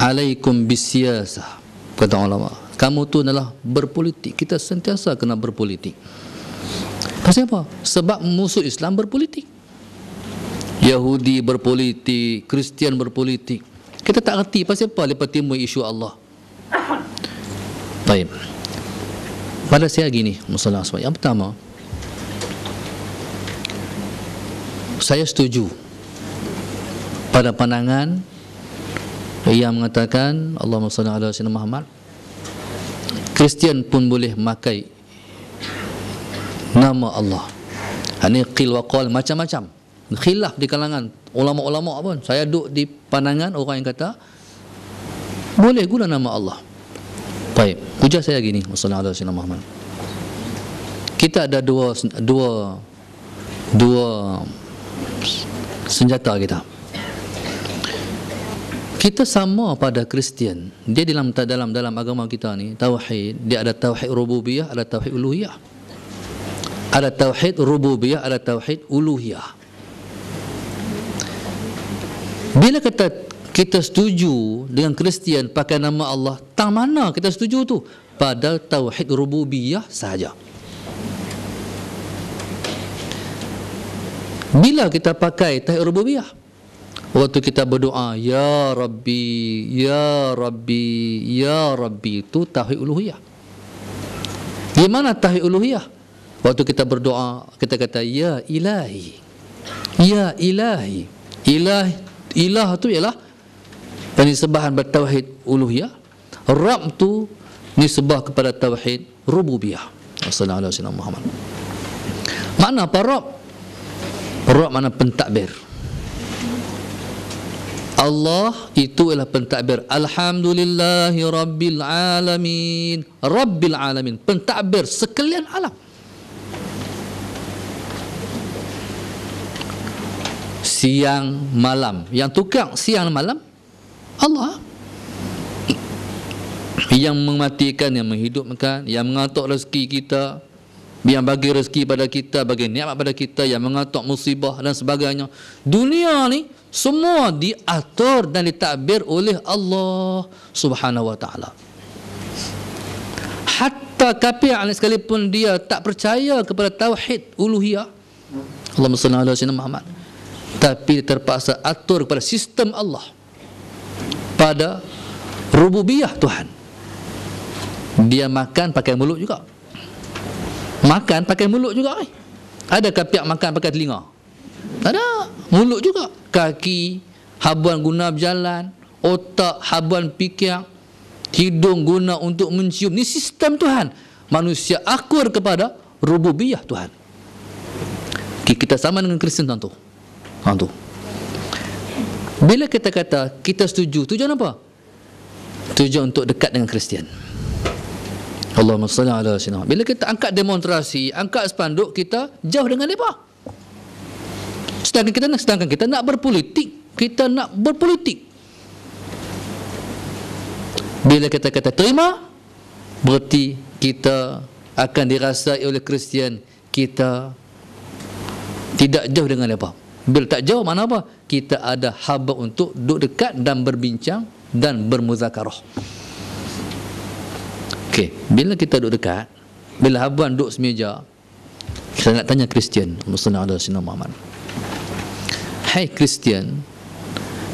alaikum bisiyasah kata ulama kamu tu adalah berpolitik. Kita sentiasa kena berpolitik. Pasal apa? Sebab musuh Islam berpolitik. Yahudi berpolitik Kristian berpolitik. Kita tak reti pasal apa lepas timbul isu Allah. Baik. Pada saya gini masalah sebab yang pertama saya setuju pada pandangan yang mengatakan Allahumma salli ala sayyidina Muhammad Kristian pun boleh makai nama Allah. Ini qil wa qal macam-macam. Khilaf di kalangan ulama-ulama pun. Saya duduk di pandangan orang yang kata boleh guna nama Allah. Baik, puja saya gini, Muhammad. Kita ada dua dua dua senjata kita kita sama pada Kristian. Dia dalam dalam dalam agama kita ni tauhid, dia ada tauhid rububiyah, ada tauhid uluhiyah. Ada tauhid rububiyah, ada tauhid uluhiyah. Bila kata kita setuju dengan Kristian pakai nama Allah, tang mana kita setuju tu? Pada tauhid rububiyah saja. Bila kita pakai tauhid rububiyah, waktu kita berdoa ya rabbi ya rabbi ya rabbi itu tauhid uluhiyah. Di mana tauhid uluhiyah? Waktu kita berdoa kita kata ya ilahi ya ilahi. Ilah ilah itu ialah penyembahan bertauhid uluhiyah. Rab tu nisbah kepada tauhid rububiyah. Sallallahu alaihi wasallam mana apa rab? Rab mana pentakbir Allah itu adalah pentadbir. Alhamdulillahi Rabbil Alamin. Rabbil Alamin. Pentadbir sekalian alam. Siang malam. Yang tukang siang malam? Allah. Yang mematikan, yang menghidupkan Yang mengatur rezeki kita Yang bagi rezeki pada kita Bagi nikmat pada kita Yang mengatur musibah dan sebagainya Dunia ni semua diatur dan ditakbir oleh Allah Subhanahu wa taala. Hatta kafir sekalipun dia tak percaya kepada tauhid uluhiyah. Allahumma salli ala sayyidina Muhammad. Tapi terpaksa atur kepada sistem Allah. Pada rububiyah Tuhan. Dia makan pakai mulut juga. Makan pakai mulut juga. Eh. Ada pihak makan pakai telinga? Ada. Mulut juga kaki habuan guna berjalan otak habuan fikir hidung guna untuk mencium ni sistem Tuhan manusia akur kepada rububiyah Tuhan kita sama dengan Kristen tentu tentu bila kita kata kita setuju tujuan apa tujuan untuk dekat dengan Kristian Allahumma salli ala sayyidina bila kita angkat demonstrasi angkat spanduk kita jauh dengan mereka Sedangkan kita nak sedangkan kita nak berpolitik, kita nak berpolitik. Bila kita kata terima, berarti kita akan dirasai oleh Kristian kita tidak jauh dengan apa. Bila tak jauh mana apa? Kita ada haba untuk duduk dekat dan berbincang dan bermuzakarah. Okey, bila kita duduk dekat, bila habuan duduk semeja, kita nak tanya Kristian, Muhammad sallallahu alaihi wasallam. Hai Kristian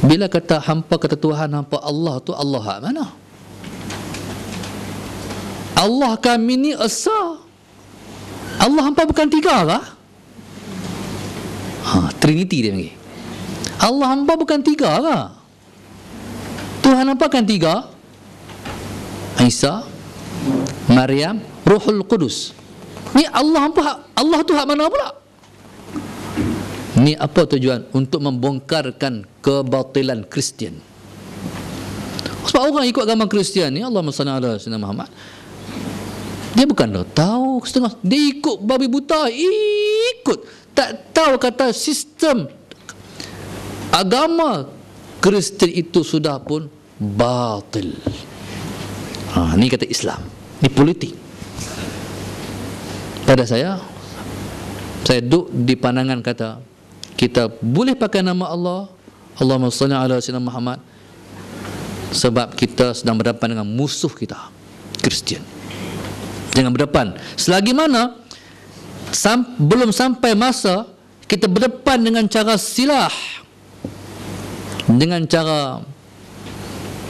Bila kata hampa kata Tuhan hampa Allah tu Allah hak mana? Allah kami ni esa Allah hampa bukan tiga kah? Ha, Trinity dia panggil Allah hampa bukan tiga kah? Tuhan hampa kan tiga? Isa Maryam Ruhul Qudus Ni Allah hampa Allah tu hak mana pula? Ni apa tujuan? Untuk membongkarkan kebatilan Kristian. Sebab orang ikut agama Kristian ni, Allah SWT Sayyidina Muhammad, dia bukan dah tahu setengah. Dia ikut babi buta, ikut. Tak tahu kata sistem agama Kristian itu sudah pun batil. Ha, ni kata Islam. Ni politik. Pada saya, saya duduk di pandangan kata, kita boleh pakai nama Allah Allahumma salli ala sayyidina Muhammad sebab kita sedang berdepan dengan musuh kita Kristian. Jangan berdepan. Selagi mana sam, belum sampai masa kita berdepan dengan cara silah dengan cara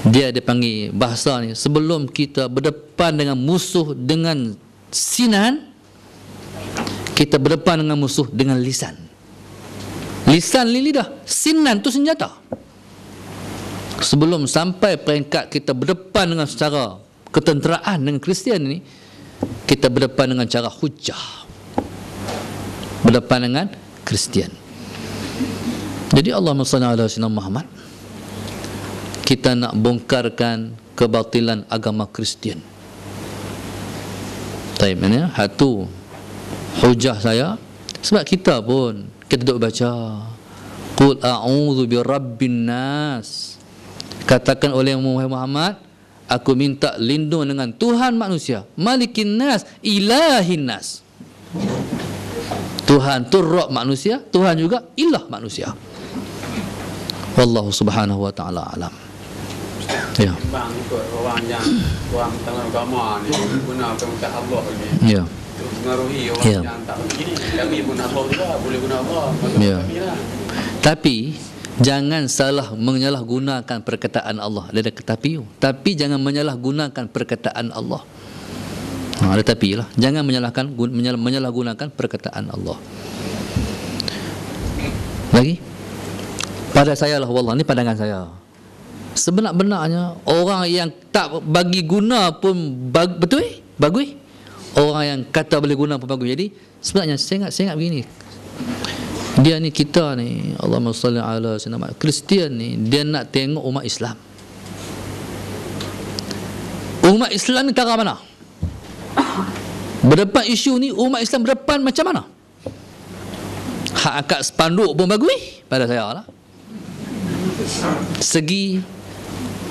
dia dipanggil bahasa ni. Sebelum kita berdepan dengan musuh dengan sinan kita berdepan dengan musuh dengan lisan. Lisan li lidah sinan tu senjata. Sebelum sampai peringkat kita berdepan dengan secara ketenteraan dengan Kristian ni kita berdepan dengan cara hujah. Berdepan dengan Kristian. Jadi Allah SWT Muhammad kita nak bongkarkan kebatilan agama Kristian. Taib ini satu hujah saya. Sebab kita pun kita duduk baca Qul a'udhu bi rabbin nas. Katakan oleh Muhammad aku minta lindung dengan Tuhan manusia. Malikin nas ilahin nas. Tuhan tu roh manusia Tuhan juga ilah manusia. Wallahu subhanahu wa ta'ala alam ya bang ikut orang yang orang tengah agama ni guna perintah Allah ni ya mengaruhi orang Ya. yang tak begini kami pun Allah juga boleh guna Allah Ya. lah Tapi jangan salah menyalahgunakan perkataan Allah. Ada tapi tapi jangan menyalahgunakan perkataan Allah. Ha, ada tapi lah. Jangan menyalahkan menyalah, menyalahgunakan perkataan Allah. Lagi? Pada saya lah wallah ni pandangan saya. Sebenar-benarnya orang yang tak bagi guna pun bag, betul eh? Bagus. Orang yang kata boleh guna pun bagus. Jadi sebenarnya saya ingat saya ingat begini. Dia ni kita ni Allahumma salli ala sayyidina Kristian ni dia nak tengok umat Islam. Umat Islam ni tara mana? Berdepan isu ni umat Islam berdepan macam mana? Hak akad spanduk pun bagus pada saya lah. Segi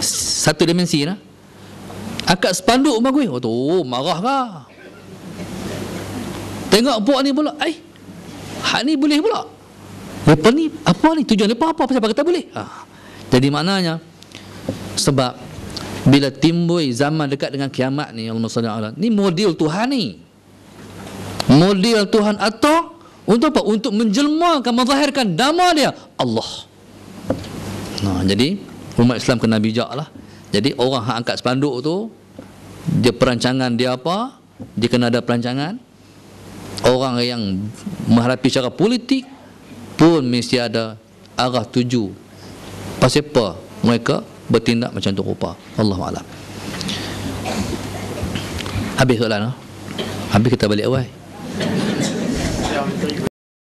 satu dimensi lah. Akad spanduk pun bagus oh tu marah kah? Tengok puak ni pula. Eh hak ni boleh pula. Lepas ni apa ni? Tujuan lepas apa? Siapa kata boleh? Ha. jadi maknanya sebab bila timbul zaman dekat dengan kiamat ni Allah SWT ni model Tuhan ni. Model Tuhan atau untuk apa? Untuk menjelmakan menzahirkan nama dia Allah. Nah, jadi umat Islam kena bijak lah. Jadi orang hak angkat spanduk tu dia perancangan dia apa dia kena ada perancangan. Orang yang menghadapi secara politik pun mesti ada arah tuju. Pasal apa mereka bertindak macam tu rupa. Allah Alam. Habis soalan lah. habis kita balik awal